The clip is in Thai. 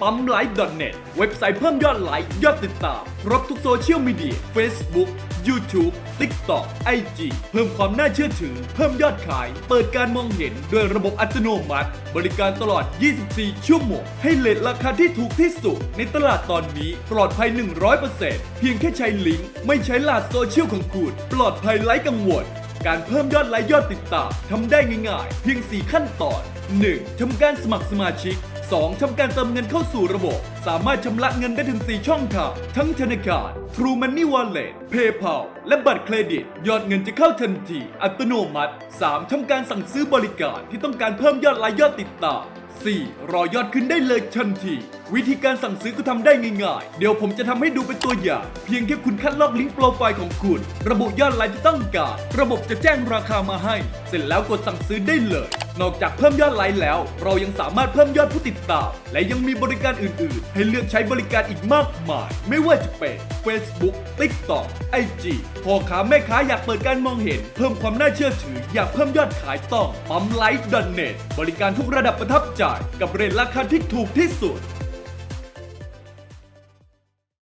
ปั๊มไลฟ์ .net เว็บไซต์เพิ่มยอดไลค์ยอดติดตาม ครบทุกโซเชียลมีเดีย Facebook YouTube TikTok IG เพิ่มความน่าเชื่อถือ เพิ่มยอดขาย เปิดการมองเห็นด้วยระบบอัตโนมัติ บริการตลอด 24 ชั่วโมง ให้เลทราคาที่ถูกที่สุด ในตลาดตอนนี้ปลอดภัย 100%เพียงแค่ใช้ลิงก์ ไม่ใช้ลาดโซเชียลของคุณ ปลอดภัยไร้กังวลการเพิ่มยอดไลค์ยอดติดตามทำได้ง่ายๆ เพียง 4 ขั้นตอน 1. ทำการสมัครสมาชิก 2. ทำการเติมเงินเข้าสู่ระบบ สามารถชำระเงินได้ถึง 4 ช่องทางทั้งธนาคาร True Money Wallet PayPal และบัตรเครดิต ยอดเงินจะเข้าทันที อัตโนมัติ 3. ทำการสั่งซื้อบริการที่ต้องการเพิ่มยอดไลค์ยอดติดตาม 4. รอยอดขึ้นได้เลยทันที วิธีการสั่งซื้อก็ทำได้ง่ายๆ เดี๋ยวผมจะทำให้ดูเป็นตัวอย่าง เพียงแค่คุณคัดลอกลิงก์โปรไฟล์ของคุณ ระบุยอดไลค์ที่ต้องการ ระบบจะแจ้งราคามาให้ เสร็จแล้วกดสั่งซื้อได้เลย นอกจากเพิ่มยอดไลค์แล้ว เรายังสามารถเพิ่มยอดผู้ติดตาม และยังมีบริการอื่น ๆ ให้เลือกใช้บริการอีกมากมาย ไม่ว่าจะเป็น Facebook TikTok IG พ่อค้าแม่ค้าอยากเปิดการมองเห็น เพิ่มความน่าเชื่อถือ อยากเพิ่มยอดขายต้องปั๊มไลฟ์ดันเน็ตบริการทุกระดับประทับใจกับเรทราคาที่ถูกที่สุด